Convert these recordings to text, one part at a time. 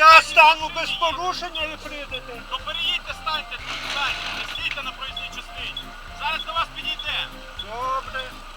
Я стану без порушення і прийдете. Ну переїдьте, станьте тут, станьте. Не стійте на проїзній частині. Зараз до вас підійде. Добре. Добре.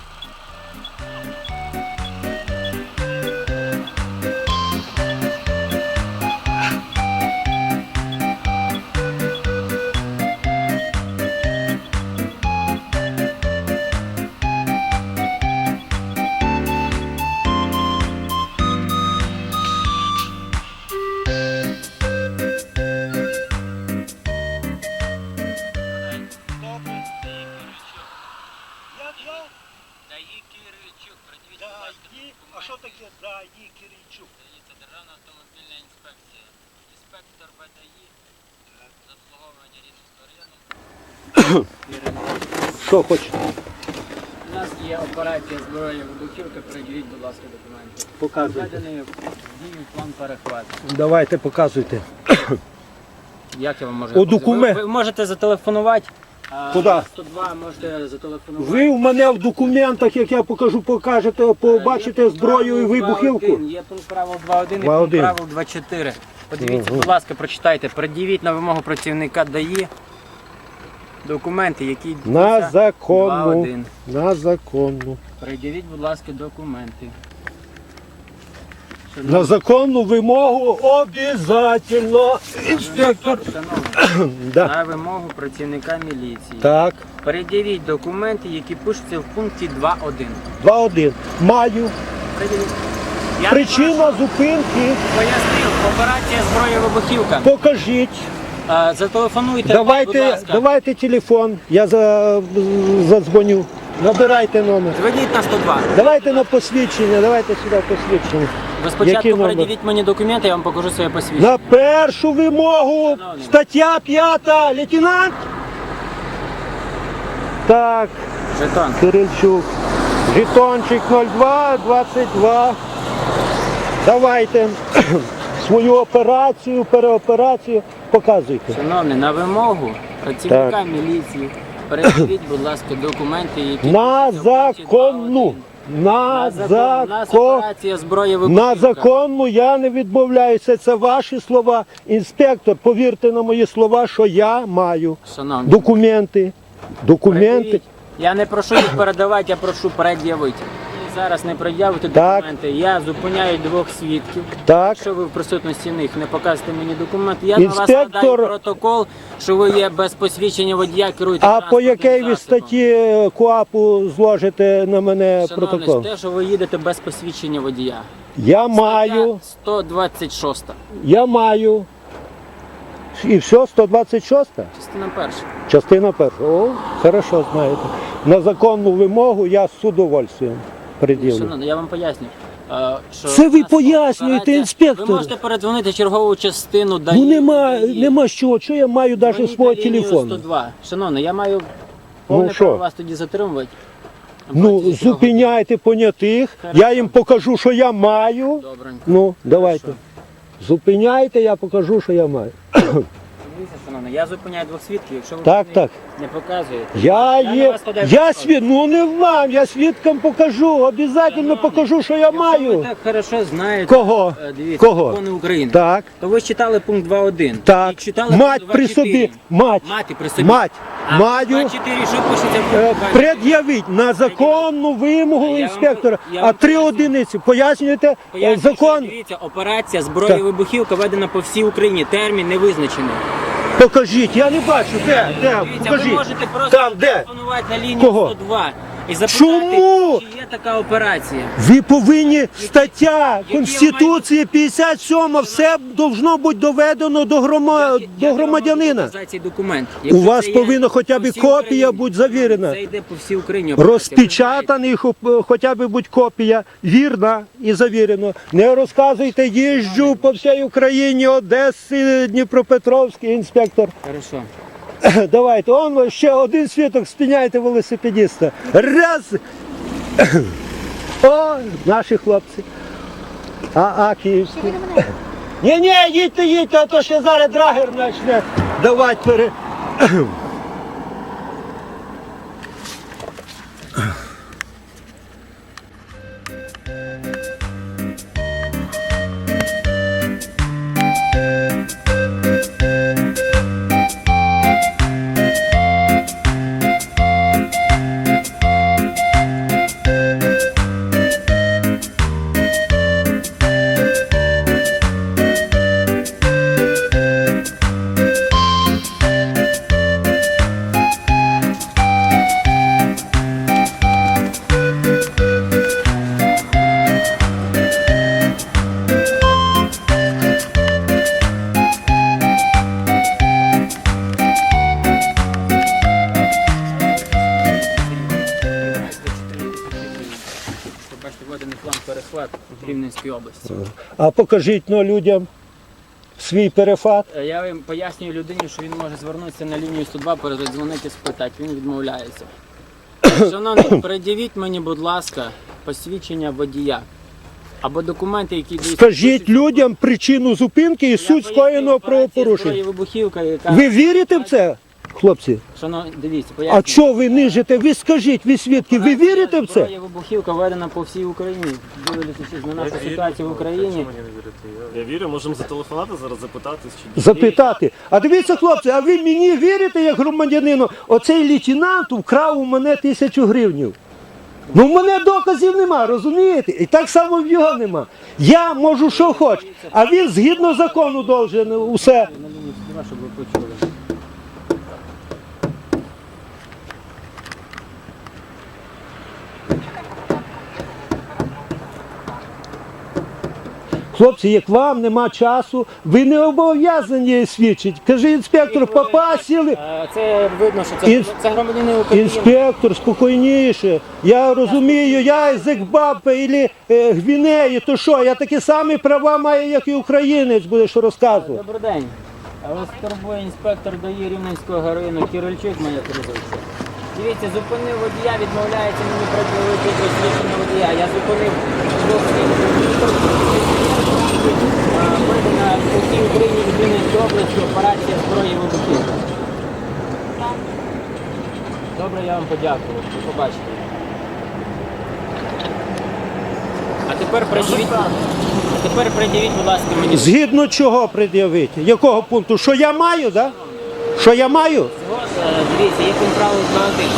Що хочете? У нас є операція зброї вибухівки, придивіть, будь ласка, документи. Показуйте. Введений в дію план перехвату. Давайте показуйте. Як я вам можу? У документ- Ви, ви можете зателефонувати. а, Куди? 102 можете зателефонувати. Ви в мене в документах, як я покажу, покажете, побачите зброю і вибухівку. Є пункт правил 2.1 і 2.1. пункт правил 2.4. Подивіться, будь ласка, прочитайте. Пред'явіть на вимогу працівника ДАІ документи, які На законну. 2.1. На законну. Пред'явіть, будь ласка, документи. На законну вимогу обов'язково. Інспектор. Да. на вимогу працівника міліції. Так. Пред'явіть документи, які пишуться в пункті 2.1. 2-1. Маю. Пред'явіть. Я Причина зупинки. пояснив, операція зброя вибухівка. Покажіть. А, Зателефонуйте, будь Давайте, ласка. давайте телефон. Я за, задзвоню. Набирайте номер. Зведіть на 102. Давайте на посвідчення, давайте сюди посвідчення. Ви спочатку номер? передивіть мені документи, я вам покажу своє посвідчення. На першу вимогу Шановний. стаття 5, лейтенант. Так, Жетон. Кирильчук. Жетончик 02 22. Давайте свою операцію, переоперацію показуйте. Шановний, на вимогу працівника Так. міліції передивіть, будь ласка, документи, які На законну. На На закон. Операція зброя На вибухівка. законну я не відмовляюся. Це ваші слова. Інспектор, повірте на мої слова, що я маю Шановний, документи. Документи. Я не прошу їх передавати, я прошу пред'явити. Зараз не пред'явите Так. документи. Я зупиняю двох свідків. Так. Якщо ви в присутності них не покажете мені документи, я на вас Інспектор- складаю протокол, що ви є без посвідчення водія, керуєте А по транспортним якій ви засобом. статті е, КУАПу зложите на мене Шановний, протокол? те, що ви їдете без посвідчення водія. Я маю, Стаття 126, я маю. І все, 126? частина перша. Частина перша. О, хорошо знаєте. На законну вимогу я з удовольствием пред'явлю. Шановний, я вам поясню. е, Що Це ви у нас пояснюєте, інспектор. Ви можете передзвонити чергову частину ДАІ. Ну нема, ДАІ. нема що. Що я маю навіть Дзвоніть свого на лінію телефону? 102. Шановний, я маю повне що? право вас тоді затримувати. Ну, Протягом цього- зупиняйте понятих, Хорошо. я їм покажу, що я маю. Добренько. Ну, давайте. Зупиняйте, я покажу, що я маю. Дивіться, шановний, я зупиняю двох свідків, якщо ви Так, мені так. Не показуєте. Я на є. вас складаю Я свід, ну не вам, я свідкам покажу, обов'язково покажу, що я Якщо ви маю. так хорошо знаєте Кого? е, дивіться, Кого? закони України, Так, то ви ж читали пункт 2.1. так. Читали Мать пункт при 2.4. собі. Мать. Мати при собі. Мать. А Маю. 2.4, що пишеться в Е, пункті 2.4? Пред'явіть на законну вимогу Я вам- інспектора, я а вам три поясню. одиниці. Пояснюєте е, Пояснюю, що, закон. Дивіться, операція зброя Так. вибухівка ведена по всій Україні. Термін не визначений. Покажіть, я не бачу. Де? Де? Дивіться, ви Покажіть. можете просто Там, де? телефонувати на лінію Кого? 102 і запитати, Чому? чи є така операція. Ви повинні стаття які Конституції 57, все должно бути доведено до, грома, Я- я до громадянина. показати цей документ. У вас це є повинна хоча б по всій копія Україні, бути завірена. Це йде по всій Україні. операція, Розпечатаний хоп- хоча б будь копія, вірна і завірена. Не розказуйте, їжджу по всій Україні, Одеси, Дніпропетровський інспектор. Хорошо. Давайте, он ще один світок, спиняйте велосипедиста. Раз. О, наші хлопці. А, а, київські. Ні, ні, їдьте, їдьте, а то ще зараз драгер почне давати пере. Рівненській області. А покажіть ну, людям свій перефат. Е, Я їм пояснюю людині, що він може звернутися на лінію 102, передзвонити, спитати. Він відмовляється. Шановний, передявіть мені, будь ласка, посвідчення водія або документи, які дійсно- Скажіть людям причину зупинки і суть скоєного правопорушення. вибухівка, яка... Ви вірите в це, хлопці? Шановні, дивіться, А пояснюю. чого ви нижите? Ви скажіть, ви свідки, ви вірите в це? Зброя вибухівка введена по всій Україні. Дивлячись на нашу ситуацію в Україні. Я вірю, можемо зателефонувати зараз, запитатись, чи Запитати. А дивіться, хлопці, а ви мені вірите як громадянину? Оцей лейтенант вкрав у мене тисячу гривнів. Ну в мене доказів нема, розумієте? І так само в його нема. Я можу що хоч, а він згідно закону должен усе. На лінії 102, щоб ви почули. Хлопці, як вам нема часу, ви не обов'язані свідчити. Каже інспектор, папа сіли. Е, Це видно, що це, Інс- це громадяни України. Інспектор, спокійніше. Я розумію, я з Екбапи або е, Гвінеї, то що, я такі самі права маю, як і українець, будеш розказувати. Добрий день. А Вас турбує інспектор ДАІ Рівненського району Кірильчук моє прізвище. Дивіться, зупинив водія, відмовляється мені пред'явити посвідчення водія. Я зупинив двох Видана по всій Україні в Рівненській області операція зброї вибухівки. Добре, я вам подякую. До побачення. А тепер придивіть, а тепер придивіть, будь ласка, мені. Згідно чого пред'явити? Якого пункту? Що я маю, да? Що я маю? Цього, е, Дивіться, є пункт правил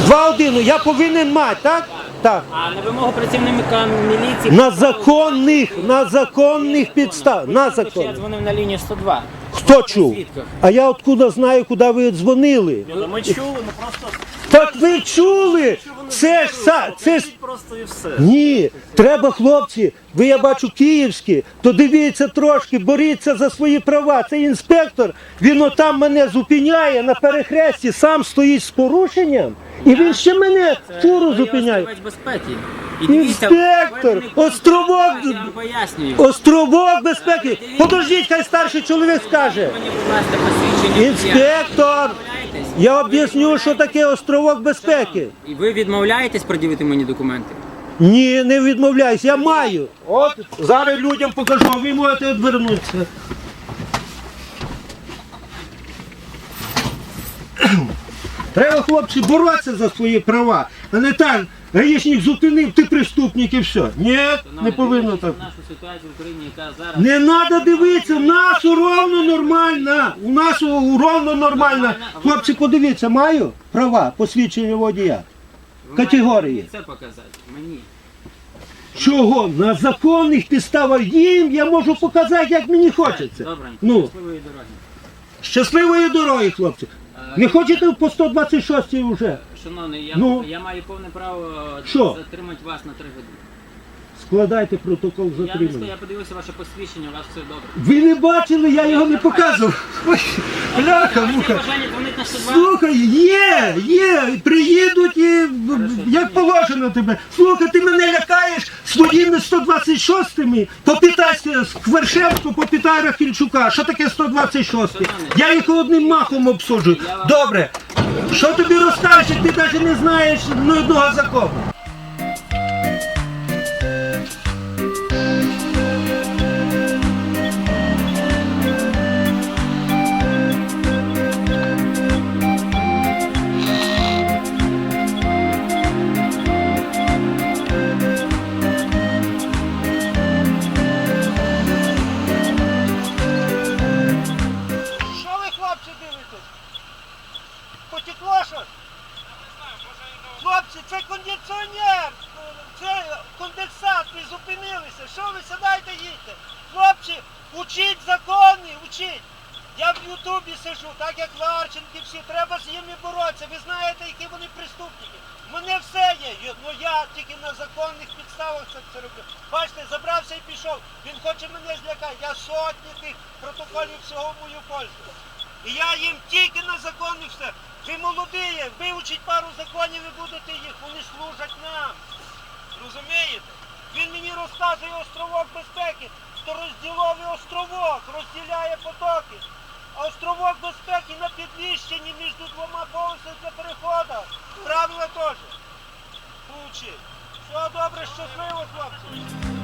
2.1. 2-1, я повинен мати, так? Так. А на вимогу працівника міліції... На законних, на законних підставах. На Що я дзвонив на лінію 102. Хто чув? А я откуда знаю, куди ви дзвонили? Ну ми чули, ну просто Так ви чули? Це ж са- це ж просто і все. Ні, треба, хлопці. Ви я бачу київські, то дивіться трошки, боріться за свої права. Цей інспектор, він отам мене зупиняє на перехресті, сам стоїть з порушенням, і він ще мене фуру зупиняє. безпеки. І дивіться, Інспектор, пункт островок- Я вам пояснюю. Островок безпеки. Подождіть, хай старший чоловік скаже. Мені, будь ласка, посвідчення. Інспектор, Відмовляєтесь? я об'ясню, що таке островок безпеки. І ви відмовляєтесь пред'явити мені документи? Ні, не відмовляюсь, я маю. От зараз людям покажу, а ви можете відвернутися. Треба, хлопці, боротися за свої права, а не так. Гаїшник зупинив, ти преступник і все. Ні, не повинно так. Нашу ситуацію в Україні, яка зараз... Не треба дивитися, в нас ровно нормально. У нас ровно нормально. Хлопці, подивіться, маю права, посвідчення водія. Ви категорії. мені це показати. Мені. Чого? На законних підставах їм я можу показати, як мені хочеться. Добре. Ну. Щасливої дороги. Щасливої дороги, хлопці. Не хочете по 126 вже? Шановний, я, Ну. я маю повне право Що? затримати вас на три години. Складайте протокол Я не знаю, затримання. я подивився ваше посвідчення, у вас все добре. Ви не бачили, я його не показував. Ой, Бляха, Ваше муха. бажання дзвонити на 102? Слухай, є, є, приїдуть і як положено тебе. Слухай, ти мене лякаєш своїми 126-ми. Попитайся з Хвершевського, попитай Рахільчука, що таке 126-й. Я їх одним махом обсуджую. Добре. Що тобі розкажуть, ти навіть не знаєш ні одного закону? Зупинилися. Що ви сідайте, їдьте? Хлопці, учіть закони, учіть. Я в Ютубі сижу, так як Варченки всі, треба з ними боротися. Ви знаєте, які вони преступники. У мене все є, ну я тільки на законних підставах це, це роблю. Бачите, забрався і пішов. Він хоче мене злякати. Я сотні тих протоколів всього мою пользу. І я їм тільки на законних все. Ви молоді, вивчіть пару законів і будете їх, вони служать нам. Розумієте? Він мені розказує островок безпеки, що розділовий островок розділяє потоки. А островок безпеки на підвищенні між двома полосами для переходу. Правила теж. Учи. Все добре, щасливо, хлопці.